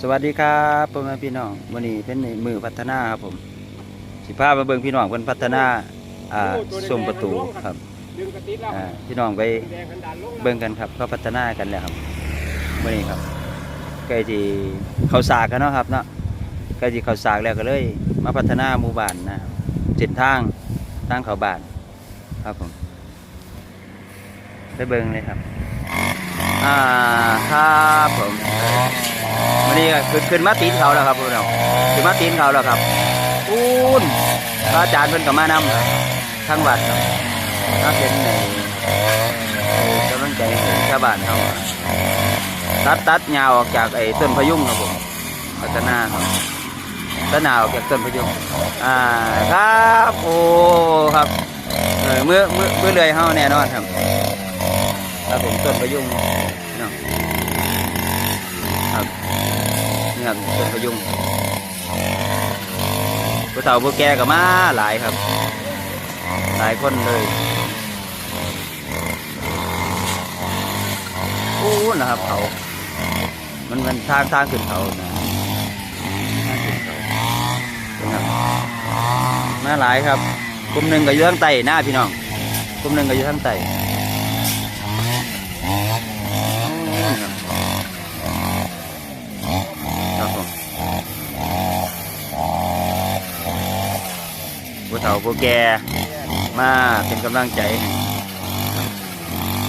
สวัสดีครับพ่อแม่พี่น้องวันนี้เป็นมือพัฒนาครับผมสิพาพมาเบิ่งพี่น้องเพิ่นพัฒนาอ่าส่งประตูครับอ่าพี่น้องไปเบิ่งกันครับเขาพัฒนากันแล้วครับวันนี้ครับใกล้ที่เขาสากกันเนาะครับเนาะใกล้ที่เขาสากแล้วก็เลย มาพัฒนาหมู่บ้านนะเส้นทางทางเขาบ้านครับผมไปเบิ่งเลยครับ อ่าครับผม วันนี้ก็ขึ้นขึ้นมาตีนเขาแล้วครับพวกเราขึ้นมาตีนเขาแล้วครับปูนพระอาจารย์เพิ่นก็มานำครับทั้งวัดครับถ้าเป็นในกำลังใจของชาวบ้านเขาตัดตัดยาวออกจากไอ้ต้นพะยุงครับผมพัฒนาครับตัดยาวออกจากต้นพะยุงอ่าครับโอ้ครับเออเมื่อเมื่อเมื่อเลยเฮาแน่นอนครับครับผมต้นพะยุงเนาะ ครับนี่ครับต้นพะยุงผู้เฒ่าผู้แก่ก็มาหลายครับ หลายคนเลยโอ้นะครับเขา มันมันทางทางขึ้นเขานะทางขึ้นเขานะครับมาหลายครับกลุ่มหนึ่งก็อยู่ทางใต้หน้าพี่น้องกลุ่มหนึ่งก็อยู่ทางใต้ ครับผม ผู้เฒ่าผู้แก่มาเป็นกำลังใจให้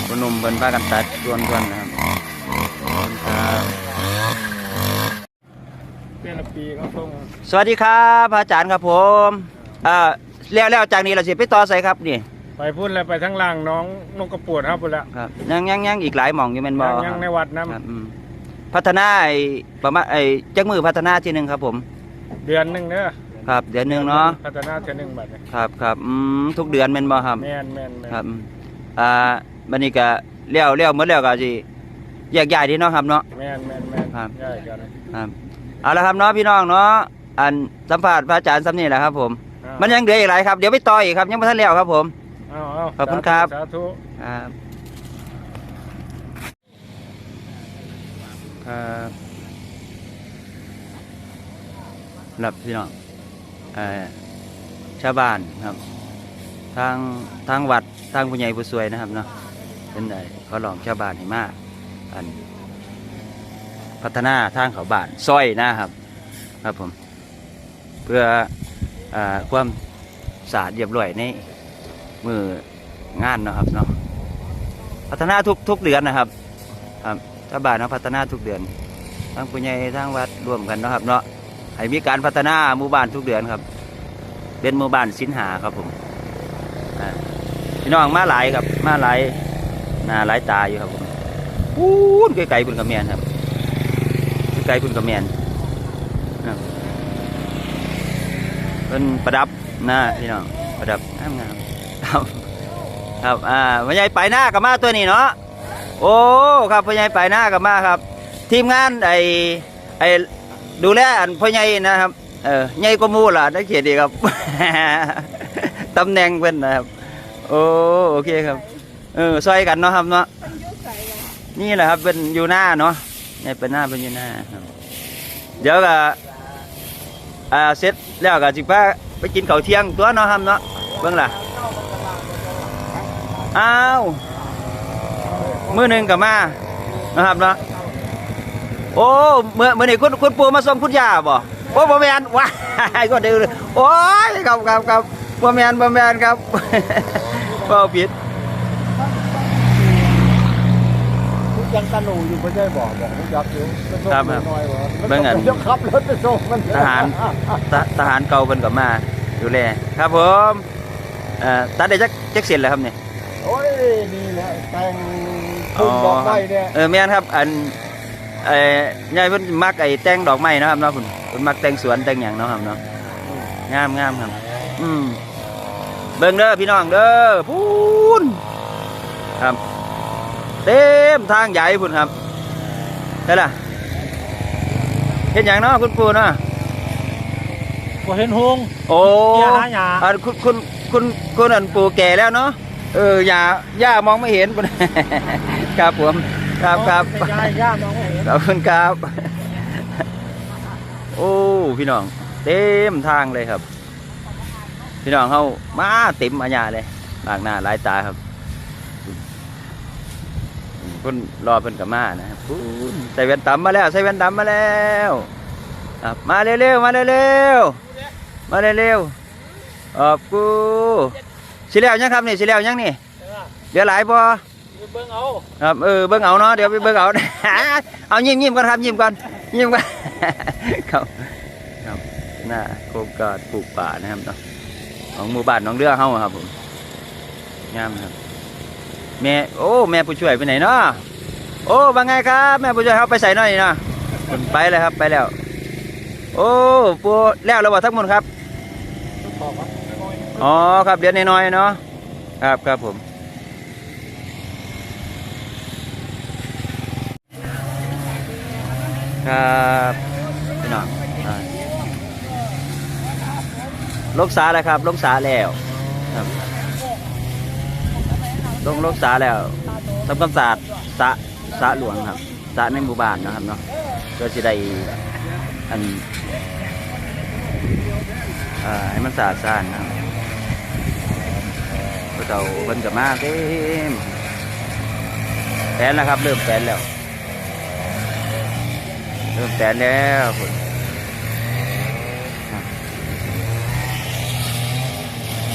ผู้หนุ่มเพิ่นพากันตัดชวนกันนะครับขอบคุณครับเป็นละปีเขาส่งสวัสดีครับพระอาจารย์ครับผมเอ่อแล้วแล้วจากนี้เราสิไปต่อใส่ครับนี่ไปพูดแล้วไปทั้งล่างน้องนกกระปวดครับพูดแล้วครับยังยังยังอีกหลายหม่องอยู่แม่นบ่ยังยังในวัดน้ครับอืมพัฒนาไอ้ประมาณไอ้จักมือพัฒนาทีหนึงครับผมำเดือนหนึ่งเนอะ ครับเดือนหนึงเนาะพัฒนาเทือหนึ่งบัดเนี่ยครับครับอืมทุกเดือนแม่นบ่ครับแมนแมนแมนครับอืมอ่าบันนี้ก็เลี้ยวเลี้ยวหมดแล้วก็สิแยกย้ายดีเนาะครับเนาะ แมนแมนแมนครับ ใช่กันครับเอาละครับเนาะพี่น้องเนาะอันสัมภาษณ์พระอาจารย์ซ้ำนี่แหละครับผมอ้าวมันยังเหลืออีกหลายครับเดี๋ยวไปต่ออีกครับยังไม่ทันแล้วครับผม อ้าวอ้าวขอบคุณครับ สาธุ ครับครับรับพี่น้องเอ่อ ชาวบ้านครับ ทางทางวัดทางผู้ใหญ่ผู้สวยนะครับเนาะเป็นไงเขาลองชาวบ้านให้มากอัน พัฒนาทางเขาบ้านซอยนะครับ ครับผม เพื่ออความสะอาดเรียบร้อยในมืองานนะครับเนาะพัฒนาทุกทุกเดือนนะครับ ครับชาวบ้านเนาะพัฒนาทุกเดือนทางผู้ใหญ่ทางวัดร่วมกันนะครับเนาะ ให้มีการพัฒนาหมู่บ้านทุกเดือนครับ เป็นหมู่บ้านสินหาครับผมพี่น้องมาหลายครับ มาหลายหน้าหลายตาอยู่ครับผมปูนไกลๆคุณกระเมียนครับไกลๆคุณกระเมียนเป็นประดับหน้าพี่น้องประดับงามงามครับครับอ่าพ่อใหญ่ไปหน้ากับมาตัวนี้เนาะโอ้ครับพ่อใหญ่ไปหน้ากับมาครับ ทีมงานไอไอ ดูแลอันพ่อใหญ่นะครับ เออใหญ่กว่าหมูล่ะได้เขียนดีครับตำแหน่งเป็นนะครับ โอ้โอเคครับ เออซอยกันเนาะครับเนาะนี่แหละครับเป็นอยู่หน้าเนาะนี่เป็นหน้าเป็นอยู่หน้าครับเดี๋ยวก็อ่าเสร็จแล้วก็สิพาไปกินข้าวเที่ยงตัวเนาะครับเนาะเบิ่งล่ะอ้าวมื้อหนึ่งก็มานะครับเนาะ โอ้เมื่อมื่อนี้คุณคุณปู่มาส่งคุณย่าบ่โอ้บ่แม่นว้ายก็ดื้อเลยโอ้ยครับครับครับบ่แม่นบ่แม่นครับเป้าผิดทุกยังตะหนูอยู่ไม่ใช่บอกบอกทุกยักษ์อยู่จะส่งครับครับน้อยๆวะเบิ่งอันจะขับรถไปส่งมันทหารททหารเก่าเพิ่นก็มาดูแลครับผมเอ่อตัดได้จักจักเส้นแล้วครับนี่โอ้ยนี่แหละแต่งคุณบอกได้เนี่ยเออแม่นครับอัน เอ่อยายเพิ่นมักไอ้แต่งดอกไม้เนาะครับเนาะเพิ่นเพิ่นมักแต่งสวนแต่งหยังเนาะครับเนาะงามงามครับ อืมเบิ่งเด้อพี่น้องเด้อพูนครับ เต็มทางใหญ่พุ่นครับใช่ล่ะเห็นหยังเนาะคุณปู่เนาะบ่เห็นหงโอ้เหี้ยหาหญ้าอันคุณคุณคุณคุณอันปู่แก่แล้วเนาะเอออย่าย่ามองไม่เห็นครับผมครับครับยายย่ามองไม่เห็น ขอบคุณครับ โอ้พี่น้อง เต็มทางเลยครับ พี่น้องเขามาเต็มอาญาเลยหลากหน้าหลายตาครับคนรอเพิ่นกับมานะครับพู้นใส่แว่นดำมาแล้วใส่แว่นดำมาแล้วครับมาเร็วๆมาเร็วๆมาเร็วๆขอบกูสิแล้วยังครับนี่สิแล้วยังนี่เดี๋ยวหลายพอเบิ่งเอาครับเออเบิ่งเอาเนาะเดี๋ยวไปเบิ่งเอา เอายิ้มยิ้มก่อนครับยิ้มก่อนยิ้มก่อนครับครับหน้าโครงการปลูกป่านะครับเนาะของหมู่บ้านหน้องเรือเฮาอะครับผมงามครับ แม่โอ้แม่ผู้ช่วยไปไหนเนาะโอ้ว่าไงครับ แม่ผู้ช่วยเขาไปใส่หน่อยเนาะผมไปเลยครับไปแล้ว โอ้ปูแล้วเราบอกทั้งหมดครับขอบครับอ๋อครับเดี๋ยวน้อยๆเนาะครับครับผม ครับพี่น้องอ่าลกสาแล้วครับลกสาแล้วครับลงลกสาแล้วทำความสะอาดสระสระหลวงครับสระในหมู่บ้านนะครับเนาะก็จะได้อันอ่าให้มันสะอาดสะอาดนะครับพวกเราเพิ่นกับมาเต็มแฟนแล้วครับ เริ่มแฟนแล้วเริ่มแฟนแล้วคุณ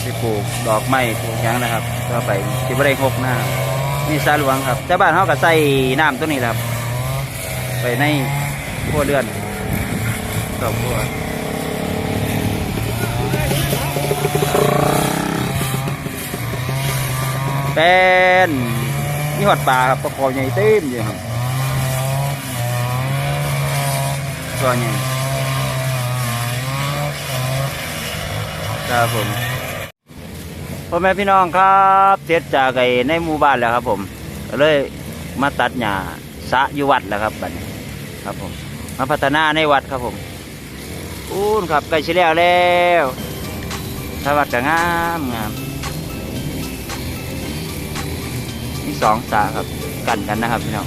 ที่ปลูกดอกไม้ปลูกยังนะครับก็ไปที่บริเวณหกหน้านี่สาหลวงครับเจ้าบ้านเขาก็ใส่น้ำตัวนี้ครับ ไปในครัวเรือนครอบครัวเป็นมีหอดปลาครับปลาคอใหญ่เต็มอยู่ครับค อใหญ่ครับผมพ่อแม่พี่น้องครับเสร็จจากไอ้ในหมู่บ้านแล้วครับ ผมเลยมาตัดหญ้าสะอยู่วัดแล้วครับบัดนี้ครับผม มาพัฒนาในวัดครับผมอู้นครับใกล้ชิแล้วแล้วถ้าวัดก็งามงามมีสองสาครับกันกันนะครับพี่น้อง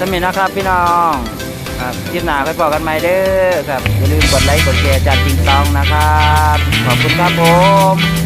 สมินะครับพี่น้องครับคลิปหน้าไปบอกกันใหม่เด้อครับอย่าลืมกดไลค์กดแชร์จากจริงตองนะครับ ขอบคุณครับผม